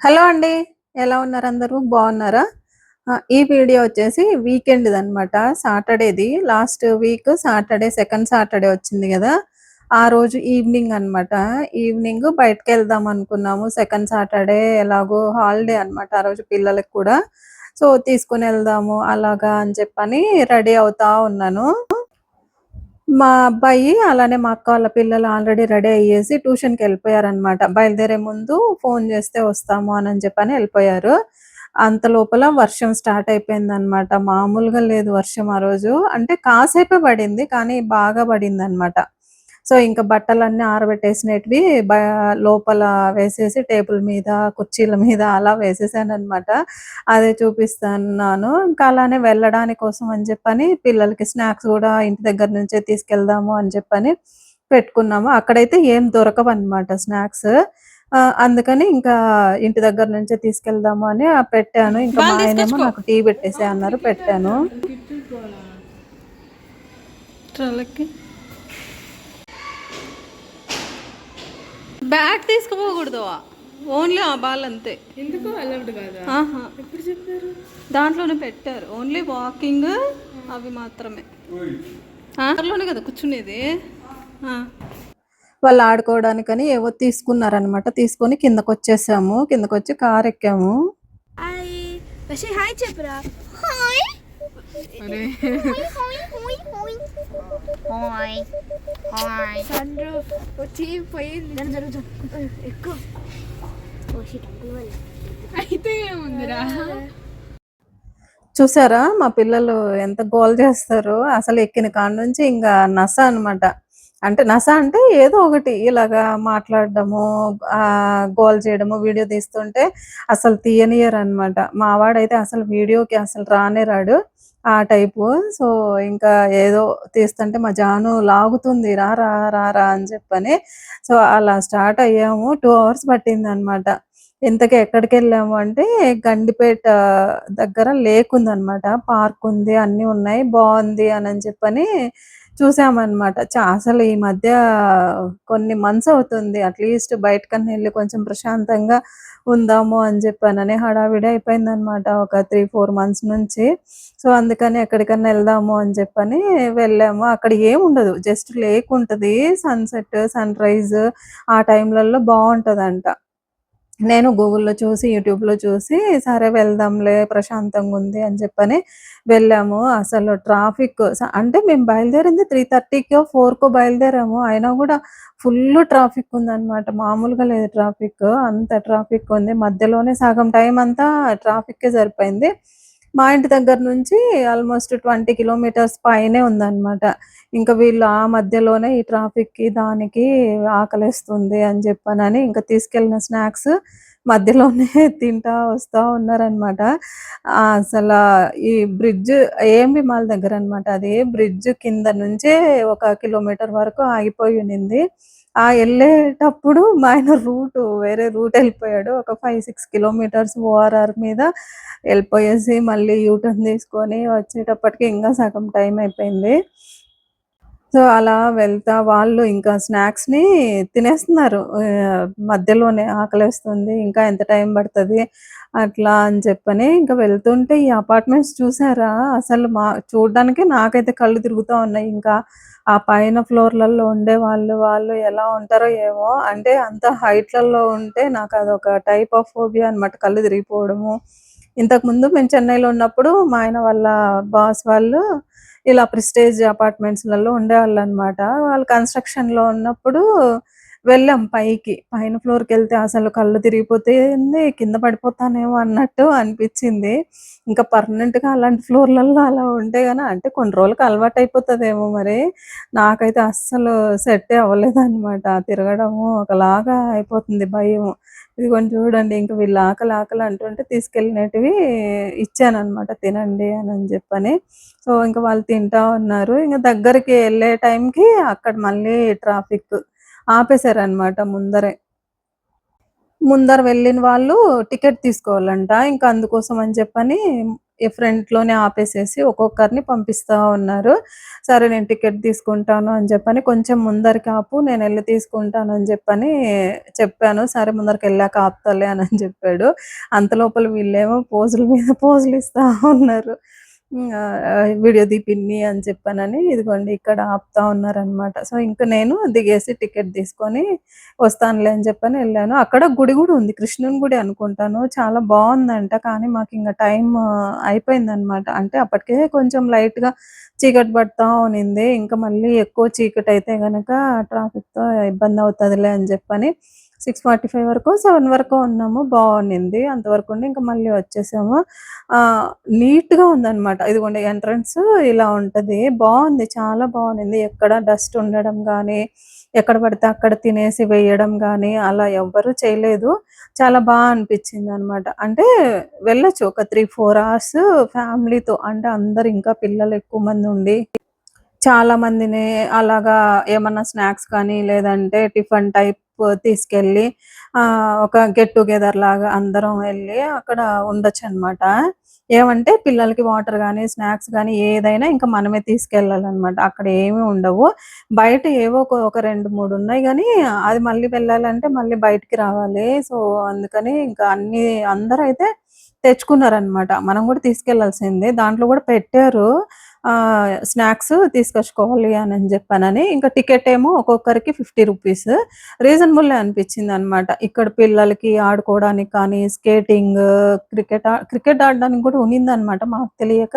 Hello అండి ఎలా ఉన్నారు అందరూ? బాగున్నారా? ఈ వీడియో వచ్చేసి వీకెండ్ అనమాట సాటర్డేది. Last week Saturday second Saturday వచ్చింది కదా. ఆ రోజు ఈవినింగ్ అన్నమాట. ఈవినింగ్ బయటకు వెళ్దాం అనుకున్నాము. సెకండ్ సాటర్డే ఎలాగో హాలిడే అన్నమాట ఆ రోజు పిల్లలకి కూడా. సో తీసుకుని వెళ్దాము అలాగా అని చెప్పని రెడీ అవుతా ఉన్నాను. మా అబ్బాయి అలానే మా అక్క వాళ్ళ పిల్లలు ఆల్రెడీ రెడీ అయ్యేసి ట్యూషన్కి వెళ్ళిపోయారనమాట బయలుదేరే ముందు ఫోన్ చేస్తే వస్తాము అని చెప్పని వెళ్ళిపోయారు. అంత లోపల వర్షం స్టార్ట్ అయిపోయింది అనమాట మామూలుగా లేదు వర్షం ఆ రోజు. అంటే కాసేపే పడింది కానీ బాగా పడింది అనమాట సో ఇంకా బట్టలన్నీ ఆరబెట్టేసినవి బ లోపల వేసేసి టేబుల్ మీద కుర్చీల మీద అలా వేసేసాను అనమాట అదే చూపిస్తున్నాను. ఇంకా అలానే వెళ్ళడానికి కోసం అని చెప్పని పిల్లలకి స్నాక్స్ కూడా ఇంటి దగ్గర నుంచే తీసుకెళ్దాము అని చెప్పని పెట్టుకున్నాము. అక్కడైతే ఏం దొరకవు అనమాట స్నాక్స్ అందుకని ఇంకా ఇంటి దగ్గర నుంచే తీసుకెళ్దాము అని పెట్టాను. ఇంకా మా ఆయనేమో నాకు టీ పెట్టేసే అన్నారు పెట్టాను. బ్యాగ్ తీసుకుపోకూడదు. ఓన్లీ ఆ బాల్ అంతే. ఎందుకు అలౌడ్ కాదు? చెప్పారు? దాంట్లోనే పెట్టారు. ఓన్లీ వాకింగ్ అవి మాత్రమే. అందులోనే కదా కూర్చునేది. వాళ్ళు ఆడుకోవడానికని ఏవో తీసుకున్నారనమాట తీసుకొని కిందకు వచ్చేసాము కిందకు వచ్చి కారు ఎక్కాము హాయ్ చెప్పరా. హాయ్. అరే hi hi. Hi hi hi Sandru వచ్చి పోయింది జరు జరు జరు ఎక్కువ అయితే ఏముందిరా? చూసారా? మా పిల్లలు ఎంత గోల్ చేస్తారు. అసలు ఎక్కిన కాడ నుంచి ఇంకా నస అన్నమాట. అంటే నస అంటే ఏదో ఒకటి ఇలాగా మాట్లాడడము ఆ గోల్ చేయడము వీడియో తీస్తుంటే అసలు తీయనియరు అనమాట మా వాడైతే అసలు వీడియోకి అసలు రానే రాడు. ఆ టైపు. సో ఇంకా ఏదో తీస్తుంటే మా జాను లాగుతుంది రా రా రా రా అని చెప్పని. సో అలా స్టార్ట్ అయ్యాము. టూ అవర్స్ పట్టింది అనమాట ఇంతకీ ఎక్కడికి వెళ్ళాము అంటే గండిపేట దగ్గర లేక్ ఉందన్నమాట పార్క్ ఉంది అన్ని ఉన్నాయి బాగుంది అని అని చెప్పని చూసామన్నమాట. అసలు ఈ మధ్య కొన్ని మంత్స్ అవుతుంది. అట్లీస్ట్ బయటకన్నా వెళ్ళి కొంచెం ప్రశాంతంగా ఉందాము అని చెప్పానని హడావిడి అయిపోయింది అనమాట ఒక త్రీ ఫోర్ మంత్స్ నుంచి. సో అందుకని ఎక్కడికన్నా వెళ్దాము అని చెప్పని వెళ్ళాము. అక్కడ ఏం ఉండదు. జస్ట్ లేక్ ఉంటుంది. సన్సెట్ సన్ రైజ్ ఆ టైంలలో బాగుంటదంట. నేను గూగుల్‌లో చూసి, యూట్యూబ్‌లో చూసి సరే వెళ్దాంలే ప్రశాంతంగా ఉంది అని చెప్పని వెళ్ళాము. అసలు ట్రాఫిక్ అంటే మేము బయలుదేరింది 3:30కో, 4కో బయలుదేరాము. అయినా కూడా ఫుల్ ట్రాఫిక్ ఉందన్నమాట మామూలుగా లేదు ట్రాఫిక్. అంత ట్రాఫిక్ ఉంది. మధ్యలోనే సగం టైం అంతా ట్రాఫిక్కే సరిపోయింది. మా ఇంటి దగ్గర నుంచి ఆల్మోస్ట్ 20 కిలోమీటర్స్ పైనే ఉందన్నమాట ఇంకా వీళ్ళు ఆ మధ్యలోనే ఈ ట్రాఫిక్‌కి, దానికి ఆకలిస్తుంది అని చెప్పానని ఇంకా తీసుకెళ్ళిన స్నాక్స్ మధ్యలోనే తింటా వస్తా ఉన్నారనమాట. అసలు ఈ బ్రిడ్జ్ ఏఎంబీ మాల్ దగ్గరనమాట అది. బ్రిడ్జ్ కింద నుంచే ఒక కిలోమీటర్ వరకు ఆగిపోయి ఉన్నింది ఆ వెళ్ళేటప్పుడు మా ఆయన రూట్ వేరే రూట్ వెళ్ళిపోయాడు ఒక 5, 6 కిలోమీటర్స్ ఓఆర్ఆర్ మీద వెళ్ళిపోయేసి మళ్ళీ యూటర్న్ తీసుకొని వచ్చేటప్పటికి ఇంకా సగం టైం అయిపోయింది. సో, అలా వెళ్తా వాళ్ళు ఇంకా స్నాక్స్‌ని తినేస్తున్నారు. మధ్యలోనే ఆకలేస్తుంది. ఇంకా ఎంత టైం పడుతుంది అట్లా అని చెప్పని ఇంకా వెళ్తుంటే ఈ అపార్ట్మెంట్స్ చూసారా? అసలు మా చూడడానికి నాకైతే కళ్ళు తిరుగుతూ ఉన్నాయి. ఇంకా ఆ పైన ఫ్లోర్‌లలో ఉండే వాళ్ళు వాళ్ళు ఎలా ఉంటారో ఏమో! అంటే అంత హైట్‌లలో ఉంటే నాకు అదొక టైప్ ఆఫ్ ఫోబియా అనమాట. కళ్ళు తిరిగిపోవడము. ఇంతకుముందు మేము చెన్నైలో ఉన్నప్పుడు మా ఆయన వాళ్ళ బాస్ వాళ్ళు ఇలా ప్రిస్టేజ్ అపార్ట్మెంట్స్‌లలో ఉండేవాళ్ళనమాట. వాళ్ళు కన్‌స్ట్రక్షన్‌లో ఉన్నప్పుడు వెళ్ళాం పైకి. పైన ఫ్లోర్‌కెళ్తే అసలు కళ్ళు తిరిగిపోతుంది. కింద పడిపోతానేమో అన్నట్టు అనిపించింది ఇంకా పర్మనెంట్‌గా అలాంటి ఫ్లోర్‌లలో అలా ఉంటే కానీ అంటే కొన్ని రోజులకి అయిపోతుందేమో మరి. నాకైతే అస్సలు సెట్టే అవ్వలేదనమాట. తిరగడము ఒకలాగా అయిపోతుంది భయం ఇది కొంచెం చూడండి ఇంకా వీళ్ళు ఆకలి ఆకలి అంటుంటే తీసుకెళ్ళినటివి ఇచ్చానమాట తినండి అని చెప్పని. సో, ఇంక వాళ్ళు తింటా ఉన్నారు. ఇంకా దగ్గరికి వెళ్ళే టైంకి అక్కడ మళ్ళీ ట్రాఫిక్ ఆపేశారనమాట ముందరే. ముందర వెళ్ళిన వాళ్ళు టికెట్ తీసుకోవాలంట. ఇంకా అందుకోసం అని చెప్పని ఫ్రంట్లోనే ఆపేసేసి ఒక్కొక్కరిని పంపిస్తూ ఉన్నారు సరే నేను టికెట్ తీసుకుంటాను అని చెప్పని కొంచెం ముందరికి ఆపు నేను వెళ్ళి తీసుకుంటాను అని చెప్పని చెప్పాను సరే ముందరికి వెళ్ళాక ఆపుతలే అని చెప్పాడు అంత లోపల వీళ్ళేమో పోజుల మీద పోజులు ఇస్తూ ఉన్నారు వీడియో దీపిన్ని అని చెప్పానని ఇదిగోండి ఇక్కడ ఆపుతా ఉన్నారనమాట సో ఇంకా నేను దిగేసి టికెట్ తీసుకొని వస్తానులే అని చెప్పని వెళ్ళాను. అక్కడ గుడి కూడా ఉంది. కృష్ణుని గుడి అనుకుంటాను. చాలా బాగుందంట. కానీ మాకు ఇంకా టైం అయిపోయిందనమాట అంటే అప్పటికే కొంచెం లైట్గా చీకటి పడతా ఉన్నింది ఇంకా మళ్ళీ ఎక్కువ చీకటి అయితే కనుక ట్రాఫిక్తో ఇబ్బంది అవుతుందిలే అని చెప్పని సిక్స్ ఫార్టీ ఫైవ్ వరకు సెవెన్ వరకు ఉన్నాము. బాగుండింది. అంతవరకు ఉండి ఇంకా మళ్ళీ వచ్చేసాము. ఆ నీట్గా ఉందన్నమాట. ఇదిగోండి ఎంట్రన్స్ ఇలా ఉంటది. బాగుంది. చాలా బాగుంది ఎక్కడ డస్ట్ ఉండడం కానీ ఎక్కడ పడితే అక్కడ తినేసి వేయడం కానీ అలా ఎవ్వరూ చేయలేదు. చాలా బాగా అనిపించింది అనమాట అంటే వెళ్ళొచ్చు. ఒక త్రీ ఫోర్ అవర్స్ ఫ్యామిలీతో. అంటే అందరు ఇంకా పిల్లలు ఎక్కువ మంది ఉండి చాలా మందిని అలాగా ఏమన్నా స్నాక్స్ కానీ లేదంటే టిఫిన్ టైప్ తీసుకెళ్ళి ఆ ఒక గెట్ టుగెదర్ లాగా అందరం వెళ్ళి అక్కడ ఉండొచ్చు అన్నమాట ఏమంటే పిల్లలకి వాటర్ కానీ స్నాక్స్ కానీ ఏదైనా ఇంకా మనమే తీసుకెళ్ళాలన్నమాట అక్కడ ఏమీ ఉండవు. బయట ఏవో ఒక- ఒక రెండు మూడు ఉన్నాయి కానీ అది మళ్ళీ వెళ్ళాలంటే మళ్ళీ బయటికి రావాలి. సో అందుకని ఇంకా అన్ని అందరూ అయితే తెచ్చుకున్నారనమాట. మనం కూడా తీసుకెళ్ళాల్సిందే దాంట్లో కూడా పెట్టారు. స్నాక్స్ తీసుకొచ్చుకోవాలి అని అని చెప్పానని. ఇంకా టికెట్ ఏమో ఒక్కొక్కరికి ఫిఫ్టీ రూపీస్. రీజనబుల్ అనిపించింది అనమాట ఇక్కడ పిల్లలకి ఆడుకోవడానికి కానీ స్కేటింగ్ క్రికెట్ క్రికెట్ ఆడడానికి కూడా ఉన్నింది మాకు తెలియక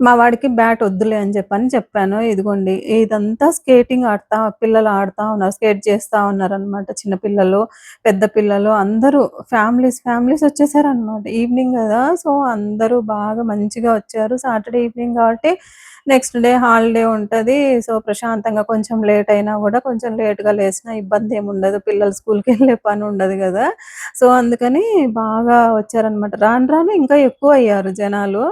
మా వాడికి బ్యాట్ వద్దులే అని చెప్పని చెప్పాను. ఇదిగోండి ఇదంతా స్కేటింగ్ ఆడుతా పిల్లలు ఆడుతా ఉన్నారు స్కేట్ చేస్తా ఉన్నారు అనమాట చిన్న పిల్లలు పెద్ద పిల్లలు అందరూ ఫ్యామిలీస్ ఫ్యామిలీస్ వచ్చేసారనమాట ఈవినింగ్ కదా సో అందరూ బాగా మంచిగా వచ్చారు. సాటర్డే ఈవినింగ్ కాబట్టి నెక్స్ట్ డే హాలిడే ఉంటది. సో ప్రశాంతంగా కొంచెం లేట్ అయినా కూడా కొంచెం లేట్గా ఇబ్బంది ఏమి ఉండదు. పిల్లలు స్కూల్కి వెళ్ళే పని ఉండదు కదా. సో అందుకని బాగా వచ్చారనమాట రాను రాను ఇంకా ఎక్కువ అయ్యారు జనాలు.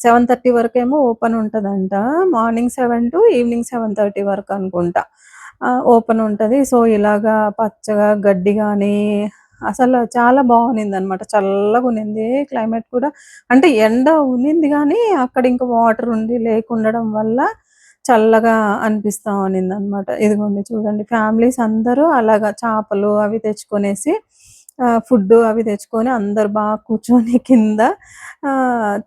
సెవెన్ థర్టీ వరకు ఏమో ఓపెన్ ఉంటదంట. Morning seven to evening seven thirty వరకు అనుకుంటా. ఓపెన్ ఉంటది. సో ఇలాగా పచ్చగా గడ్డి కానీ అసలు చాలా బాగుంది అనమాట చల్లగా ఉన్నింది. క్లైమేట్ కూడా అంటే ఎండ ఉన్నింది కానీ అక్కడ ఇంకా వాటర్ ఉండి లేకుండడం వల్ల చల్లగా అనిపిస్తా ఉన్నింది అనమాట ఇదిగోండి చూడండి ఫ్యామిలీస్ అందరూ అలాగా చేపలు అవి తెచ్చుకొనేసి ఫుడ్ అవి తెచ్చుకొని అందరు బాగా కూర్చొని కింద ఆ,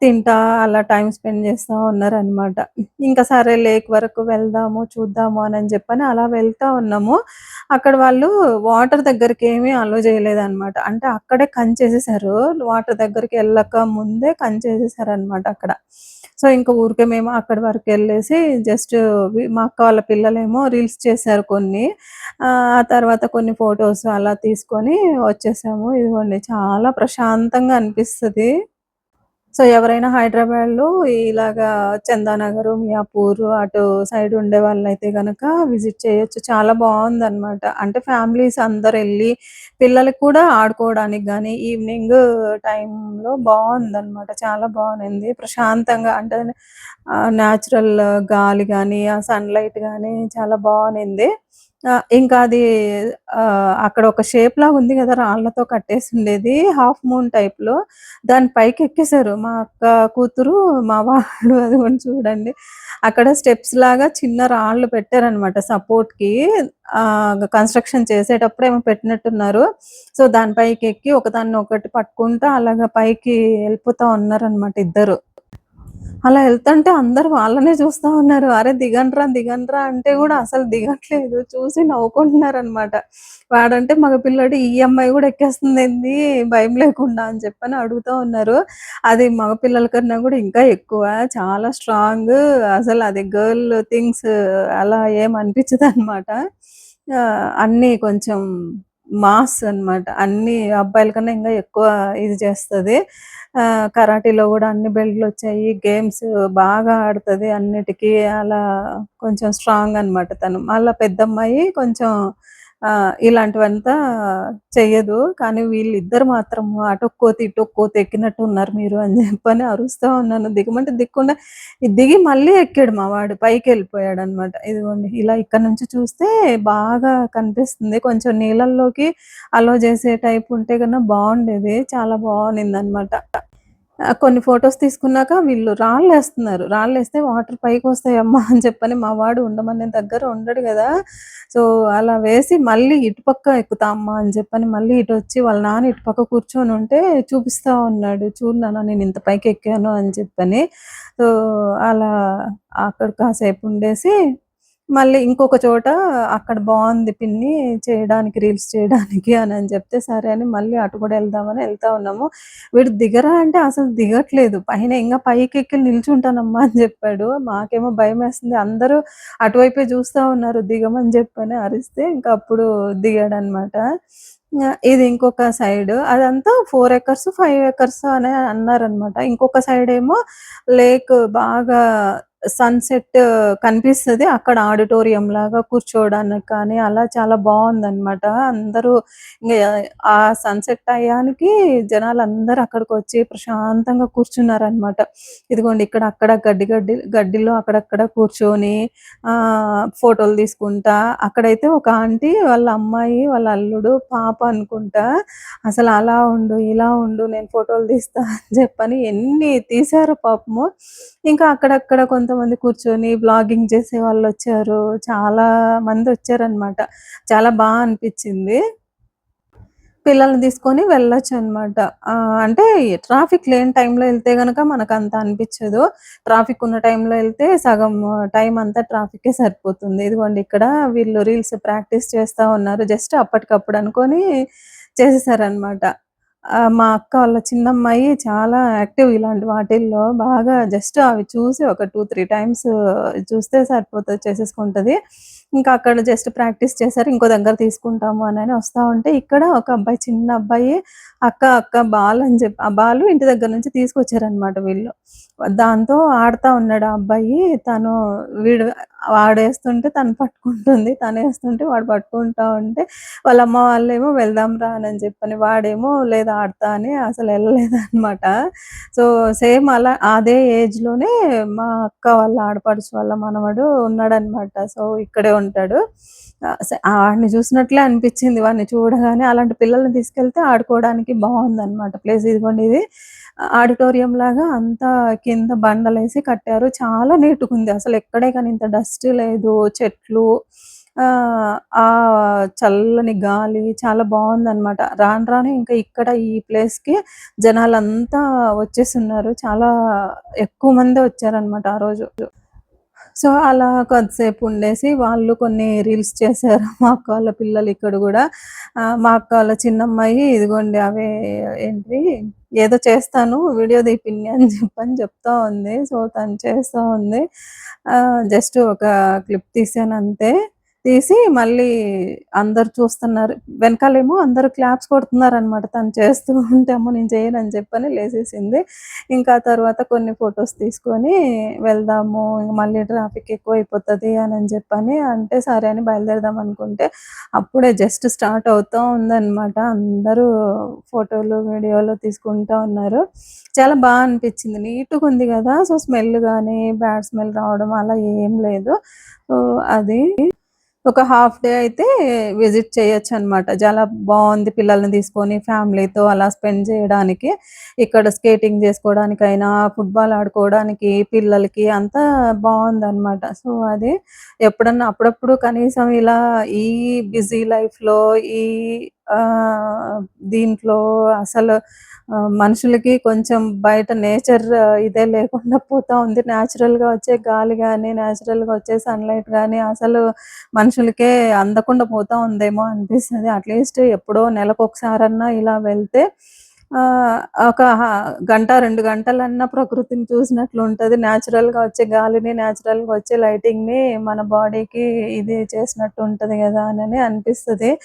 తింటా అలా టైం స్పెండ్ చేస్తా ఉన్నారనమాట ఇంకా సరే లేక్ వరకు వెళ్దాము చూద్దాము అని అని చెప్పని అలా వెళ్తా ఉన్నాము. అక్కడ వాళ్ళు వాటర్ దగ్గరికి ఏమీ అలో చేయలేదన్నమాట. అంటే అక్కడే కంచేసేసారు వాటర్ దగ్గరికి వెళ్ళక ముందే కంచేసేసారు అనమాట అక్కడ. సో ఇంకా ఊరికే మేము అక్కడి వరకు వెళ్ళేసి జస్ట్ మా అక్క వాళ్ళ పిల్లలేమో రీల్స్ చేశారు కొన్ని. ఆ ఆ తర్వాత కొన్ని ఫొటోస్ అలా తీసుకొని వచ్చేసాము. ఇదిగోండి చాలా ప్రశాంతంగా అనిపిస్తది. సో ఎవరైనా హైదరాబాద్లో ఇలాగా చందానగర్ మియాపూర్ అటు సైడ్ ఉండే వాళ్ళైతే గనక విజిట్ చేయొచ్చు. చాలా బాగుంది అనమాట అంటే ఫ్యామిలీస్ అందరు వెళ్ళి పిల్లలకి కూడా ఆడుకోవడానికి కానీ ఈవినింగ్ టైంలో బాగుంది అనమాట చాలా బాగుంది. ప్రశాంతంగా అంటే న్యాచురల్ గాలి కానీ ఆ సన్లైట్ కానీ చాలా బాగుంది. ఇంకా అది ఆ, అక్కడ ఒక షేప్ లాగా ఉంది కదా రాళ్ళతో కట్టేసి ఉండేది హాఫ్ మూన్ టైప్లో. దాని పైకి ఎక్కేశారు మా అక్క కూతురు మా వాళ్ళు అది కూడా చూడండి. అక్కడ స్టెప్స్ లాగా చిన్న రాళ్ళు పెట్టారనమాట సపోర్ట్కి. ఆ కన్స్ట్రక్షన్ చేసేటప్పుడు ఏమో పెట్టినట్టున్నారు. సో దాని పైకి ఎక్కి ఒకదాన్ని ఒకటి పట్టుకుంటా అలాగా పైకి వెళ్ళిపోతా ఉన్నారనమాట ఇద్దరు. అలా వెళ్తుంటే అందరు వాళ్ళనే చూస్తా ఉన్నారు. అరే దిగండ్రా దిగండ్రా అంటే కూడా అసలు దిగట్లేదు. చూసి నవ్వుకుంటున్నారు అనమాట వాడంటే మగ పిల్లడు ఈ అమ్మాయి కూడా ఎక్కేస్తుంది ఏంది? భయం లేకుండా అని చెప్పని అడుగుతా ఉన్నారు. అది మగ పిల్లల కన్నా కూడా ఇంకా ఎక్కువ. చాలా స్ట్రాంగ్ అసలు అది గర్ల్ థింగ్స్ అలా ఏం అనిపించదు అనమాట అన్ని కొంచెం మాస్ అన్నమాట. అన్ని అబ్బాయిల కన్నా ఇంకా ఎక్కువ ఇది చేస్తది. ఆ కరాటీలో కూడా అన్ని బెల్ట్లు వచ్చాయి గేమ్స్ బాగా ఆడుతది అన్నిటికీ. అలా కొంచెం స్ట్రాంగ్ అన్నమాట తను. మళ్ళా పెద్దమ్మాయి కొంచెం ఇలాంటివంతా చెయ్యదు. కానీ వీళ్ళిద్దరు మాత్రం అటు కోతి ఇటు ఎక్కినట్టు ఉన్నారు మీరు అని చెప్పని అరుస్తూ ఉన్నాను. దిగమంటే దిక్కుండా ఇది దిగి మళ్ళీ ఎక్కాడు మా వాడు. పైకి వెళ్ళిపోయాడు అనమాట ఇదిగోండి ఇలా ఇక్కడ నుంచి చూస్తే బాగా కనిపిస్తుంది. కొంచెం నీళ్ళల్లోకి అలో చేసే టైప్ ఉంటే కన్నా బాగుండేది. చాలా బాగుంది అనమాట కొన్ని ఫొటోస్ తీసుకున్నాక వీళ్ళు రాళ్ళు వేస్తున్నారు రాళ్ళు వేస్తే వాటర్ పైకి వస్తాయమ్మా అని చెప్పని మా వాడు ఉండమనే దగ్గర ఉండడు కదా. సో అలా వేసి మళ్ళీ ఇటుపక్క ఎక్కుతా అమ్మా అని చెప్పని మళ్ళీ ఇటు వచ్చి వాళ్ళ నాన్న ఇటుపక్క కూర్చొని ఉంటే చూపిస్తా ఉన్నాడు. చూడన్నాను నేను ఇంత పైకి ఎక్కాను అని చెప్పని. సో అలా అక్కడ కాసేపు ఉండేసి మళ్ళీ ఇంకొక చోట అక్కడ బాగుంది పిన్ని చేయడానికి రీల్స్ చేయడానికి అని అని చెప్తే సరే అని మళ్ళీ అటు కూడా వెళ్దామని వెళ్తా ఉన్నాము. వీడు దిగరా అంటే అసలు దిగట్లేదు. పైన ఇంకా పైకి ఎక్కి నిల్చుంటానమ్మా అని చెప్పాడు. మాకేమో భయం వేస్తుంది. అందరూ అటువైపే చూస్తా ఉన్నారు దిగమని చెప్పని అరిస్తే ఇంకా అప్పుడు దిగాడు అనమాట ఇది ఇంకొక సైడ్. అదంతా ఫోర్ ఎకర్స్ ఫైవ్ ఎకర్స్ అని అన్నారనమాట. ఇంకొక సైడ్ ఏమో లేక్ బాగా సన్సెట్ uh, కనిపిస్తది. అక్కడ ఆడిటోరియం లాగా కూర్చోవడానికి కానీ అలా చాలా బాగుందన్నమాట. అందరూ ఆ సన్సెట్ అయ్యానికి జనాలు అందరూ అక్కడికి వచ్చి ప్రశాంతంగా కూర్చున్నారనమాట ఇదిగోండి ఇక్కడ అక్కడ గడ్డి గడ్డి గడ్డిలో అక్కడక్కడ కూర్చొని ఆ ఫోటోలు తీసుకుంటా. అక్కడైతే ఒక ఆంటీ వాళ్ళ అమ్మాయి వాళ్ళ అల్లుడు పాప అనుకుంటా అసలు అలా ఉండు ఇలా ఉండు నేను ఫోటోలు తీస్తా అని చెప్పని ఎన్ని తీశారు పాపము. ఇంకా అక్కడక్కడ కొంత కొంతమంది కూర్చొని బ్లాగింగ్ చేసే వాళ్ళు వచ్చారు. చాలా మంది వచ్చారనమాట చాలా బాగా అనిపించింది. పిల్లల్ని తీసుకొని వెళ్ళొచ్చు అనమాట అంటే ట్రాఫిక్ లేని టైంలో వెళ్తే గనక మనకు అంత అనిపించదు. ట్రాఫిక్ ఉన్న టైంలో వెళ్తే సగం టైం అంతా ట్రాఫికే సరిపోతుంది. ఇదిగోండి ఇక్కడ వీళ్ళు రీల్స్ ప్రాక్టీస్ చేస్తా ఉన్నారు. జస్ట్ అప్పటికప్పుడు అనుకొని చేసేసారనమాట మా అక్క వాళ్ళ చిన్నమ్మాయి చాలా యాక్టివ్ ఇలాంటి వాటిల్లో బాగా జస్ట్ అవి చూసి ఒక టూ త్రీ టైమ్స్ చూస్తే సరిపోతుంది చేసేసుకుంటది. ఇంకా అక్కడ జస్ట్ ప్రాక్టీస్ చేశారు ఇంకో దగ్గర తీసుకుంటాము అని వస్తా ఉంటే ఇక్కడ ఒక అబ్బాయి చిన్న అబ్బాయి అక్క అక్క బాల్ అని చెప్పి ఆ బాలు ఇంటి దగ్గర నుంచి తీసుకొచ్చారనమాట వీళ్ళు. దాంతో ఆడుతా ఉన్నాడు ఆ అబ్బాయి. తను వీడు వాడేస్తుంటే తను పట్టుకుంటుంది తను వేస్తుంటే వాడు పట్టుకుంటా ఉంటే వాళ్ళ అమ్మ వాళ్ళేమో వెళ్దాం రా అని చెప్పని వాడేమో లేదా ఆడతా అని అసలు వెళ్ళలేదన్నమాట. సో సేమ్ అలా అదే ఏజ్లోనే మా అక్క వాళ్ళ ఆడపడుచు వాళ్ళ మనవడు ఉన్నాడనమాట సో ఇక్కడే ఉంటాడు. వాడిని చూసినట్లే అనిపించింది వాడిని చూడగానే. అలాంటి పిల్లల్ని తీసుకెళ్తే ఆడుకోవడానికి బాగుంది అనమాట ప్లేస్ ఇదిగోండి ఇది. ఆడిటోరియం లాగా అంతా కింద బండలేసి కట్టారు. చాలా నీట్గా ఉంది అసలు ఎక్కడే కానీ ఇంత డస్ట్ లేదు చెట్లు ఆ ఆ చల్లని గాలి చాలా బాగుందన్నమాట. రాను రాను ఇంకా ఇక్కడ ఈ ప్లేస్కి జనాలంతా వచ్చేస్తున్నారు. చాలా ఎక్కువ మంది వచ్చారనమాట ఆ రోజు. సో అలా కొద్దిసేపు ఉండేసి వాళ్ళు కొన్ని రీల్స్ చేశారు. మా అక్క వాళ్ళ పిల్లలు ఇక్కడ కూడా. మా అక్క వాళ్ళ చిన్నమ్మాయి ఇదిగోండి అవే ఏంటి ఏదో చేస్తాను వీడియో తీపిన్ని అని చెప్పని చెప్తా ఉంది. సో తను చేస్తూ ఉంది. జస్ట్ ఒక క్లిప్ తీసాను అంతే. తీసి మళ్ళీ అందరు చూస్తున్నారు. వెనకాలేమో అందరు క్లాప్స్ కొడుతున్నారు అనమాట తను చేస్తూ ఉంటేమో నేను చేయను అని చెప్పని లేసేసింది. ఇంకా తర్వాత కొన్ని ఫొటోస్ తీసుకొని వెళ్దాము ఇంక మళ్ళీ ట్రాఫిక్ ఎక్కువ అయిపోతుంది అని అని చెప్పని అంటే సరే అని బయలుదేరదాం అనుకుంటే అప్పుడే జస్ట్ స్టార్ట్ అవుతూ ఉందన్నమాట. అందరూ ఫోటోలు వీడియోలు తీసుకుంటూ ఉన్నారు. చాలా బాగా అనిపించింది. నీట్గా ఉంది కదా. సో స్మెల్ కానీ బ్యాడ్ స్మెల్ రావడం అలా ఏం లేదు. అది ఒక హాఫ్ డే అయితే విజిట్ చేయొచ్చు అనమాట చాలా బాగుంది పిల్లల్ని తీసుకొని ఫ్యామిలీతో అలా స్పెండ్ చేయడానికి. ఇక్కడ స్కేటింగ్ చేసుకోవడానికైనా ఫుట్బాల్ ఆడుకోవడానికి పిల్లలకి అంతా బాగుంది అనమాట సో అది ఎప్పుడన్నా అప్పుడప్పుడు కనీసం ఇలా ఈ బిజీ లైఫ్లో ఈ దీంట్లో అసలు మనుషులకి కొంచెం బయట నేచర్ ఇదే లేకుండా పోతా ఉంది. న్యాచురల్గా గా వచ్చే గాలి కానీ న్యాచురల్గా వచ్చే సన్లైట్ కానీ అసలు మనుషులకే అందకుండా పోతా ఉందేమో అనిపిస్తుంది. అట్లీస్ట్ ఎప్పుడో నెలకు ఒకసారన్నా ఇలా వెళ్తే ఒక గంట రెండు గంటలన్నా ప్రకృతిని చూసినట్లు ఉంటుంది. గా వచ్చే గాలిని natural గా వచ్చే లైటింగ్ని మన బాడీకి ఇది చేసినట్టు ఉంటది కదా అని అనిపిస్తుంది.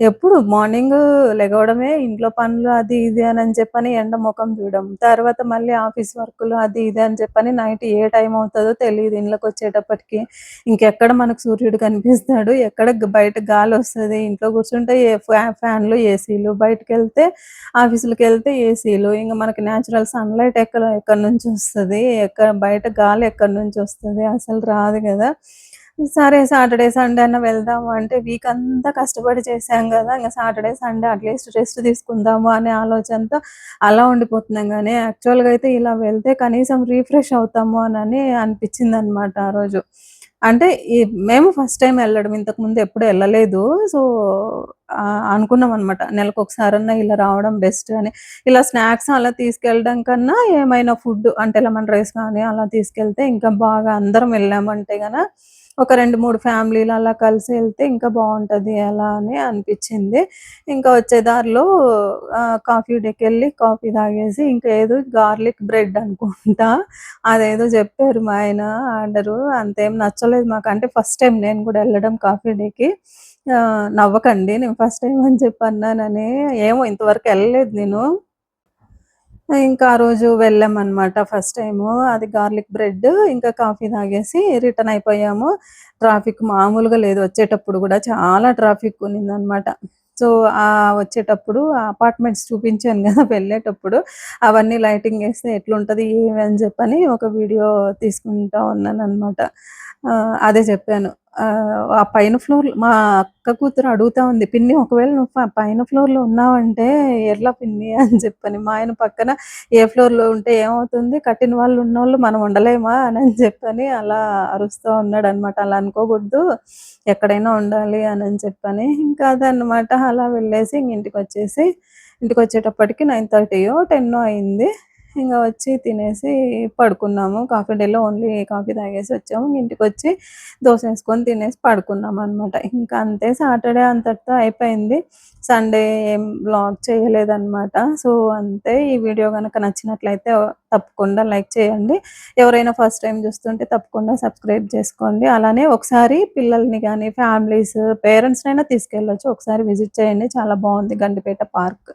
ఎప్పుడు మార్నింగ్ లెగవడమే ఇంట్లో పనులు అది ఇది అని అని చెప్పని ఎండ ముఖం చూడడం. తర్వాత మళ్ళీ ఆఫీస్ వర్క్లు అది ఇది అని చెప్పని నైట్ ఏ టైం అవుతుందో తెలియదు ఇంట్లోకి వచ్చేటప్పటికి. ఇంకెక్కడ మనకు సూర్యుడు కనిపిస్తాడు ఎక్కడ బయట గాలి వస్తుంది. ఇంట్లో కూర్చుంటే ఏ ఫ్యా- ఫ్యాన్లు ఏసీలు బయటకు వెళ్తే ఆఫీసులకి వెళ్తే ఏసీలు ఇంకా మనకి న్యాచురల్ సన్లైట్ ఎక్కడ ఎక్కడి నుంచి వస్తుంది? ఎక్కడ బయట గాలి ఎక్కడి నుంచి వస్తుంది? అసలు రాదు కదా. సరే సాటర్డే సండే అన్న వెళ్దాము అంటే వీక్ అంతా కష్టపడి చేసాం కదా. ఇంకా సాటర్డే సండే అట్లీస్ట్ రెస్ట్ తీసుకుందాము అనే ఆలోచనతో అలా ఉండిపోతున్నాం కానీ యాక్చువల్గా అయితే ఇలా వెళ్తే కనీసం రీఫ్రెష్ అవుతాము అని అనిపించింది అనమాట ఆ రోజు. అంటే ఈ మేము ఫస్ట్ టైం వెళ్ళడం ఇంతకు ముందు ఎప్పుడు వెళ్ళలేదు. సో అనుకున్నాం అనమాట నెలకు ఒకసారన్నా ఇలా రావడం బెస్ట్ అని. ఇలా స్నాక్స్ అలా తీసుకెళ్ళడం కన్నా ఏమైనా ఫుడ్ అంటే లెమన్ రైస్ కానీ అలా తీసుకెళ్తే ఇంకా బాగా అందరం వెళ్ళామంటే గన ఒక రెండు మూడు ఫ్యామిలీలు అలా కలిసి వెళ్తే ఇంకా బాగుంటుంది అలా అని అనిపించింది. ఇంకా వచ్చే దారిలో కాఫీ డేకి వెళ్ళి కాఫీ తాగేసి ఇంకా ఏదో గార్లిక్ బ్రెడ్ అనుకుంటా. అదేదో చెప్పారు మా ఆయన ఆర్డరు. అంతేం నచ్చలేదు మాకు. అంటే ఫస్ట్ టైం నేను కూడా వెళ్ళడం కాఫీ డేకి. నవ్వకండి నేను ఫస్ట్ టైం అని చెప్పి అన్నానని ఏమో ఇంతవరకు వెళ్ళలేదు నేను. ఇంకా ఆ రోజు వెళ్ళాం అనమాట ఫస్ట్ టైము అది గార్లిక్ బ్రెడ్ ఇంకా కాఫీ తాగేసి రిటర్న్ అయిపోయాము. ట్రాఫిక్ మామూలుగా లేదు. వచ్చేటప్పుడు కూడా చాలా ట్రాఫిక్ ఉన్నిందనమాట సో ఆ వచ్చేటప్పుడు అపార్ట్మెంట్స్ చూపించాను కదా వెళ్ళేటప్పుడు అవన్నీ లైటింగ్ వేస్తే ఎట్లుంటది ఏమి అని చెప్పని ఒక వీడియో తీసుకుంటా ఉన్నాను అనమాట అదే చెప్పాను. ఆ, పైన ఫ్లోర్ మా అక్క కూతురు అడుగుతా ఉంది పిన్ని ఒకవేళ నువ్వు పైన ఫ్లోర్లో ఉన్నావంటే ఎట్లా పిన్ని అని చెప్పని. మా ఆయన పక్కన ఏ ఫ్లోర్లో ఉంటే ఏమవుతుంది? కట్టిన వాళ్ళు ఉన్నోళ్ళు మనం ఉండలేమా? అని అని చెప్పని అలా అరుస్తూ ఉన్నాడు అనమాట అలా అనుకోకూడదు ఎక్కడైనా ఉండాలి అని అని చెప్పని. ఇంకా అదనమాట అలా వెళ్ళేసి ఇంటికి వచ్చేసి ఇంటికి వచ్చేటప్పటికి నైన్ థర్టీయో టెన్ అయింది. ఇంకా వచ్చి తినేసి పడుకున్నాము. కాఫీ డేలో ఓన్లీ కాఫీ తాగేసి వచ్చాము. ఇంటికి వచ్చి దోశ వేసుకొని తినేసి పడుకున్నాము అనమాట ఇంకా అంతే సాటర్డే అంతటితో అయిపోయింది. సండే ఏం బ్లాగ్ చేయలేదన్నమాట. సో అంతే. ఈ వీడియో కనుక నచ్చినట్లయితే తప్పకుండా లైక్ చేయండి. ఎవరైనా ఫస్ట్ టైం చూస్తుంటే తప్పకుండా సబ్స్క్రైబ్ చేసుకోండి. అలానే ఒకసారి పిల్లల్ని కానీ ఫ్యామిలీస్ పేరెంట్స్నైనా తీసుకెళ్ళొచ్చు. ఒకసారి విజిట్ చేయండి. చాలా బాగుంది. గండిపేట పార్క్.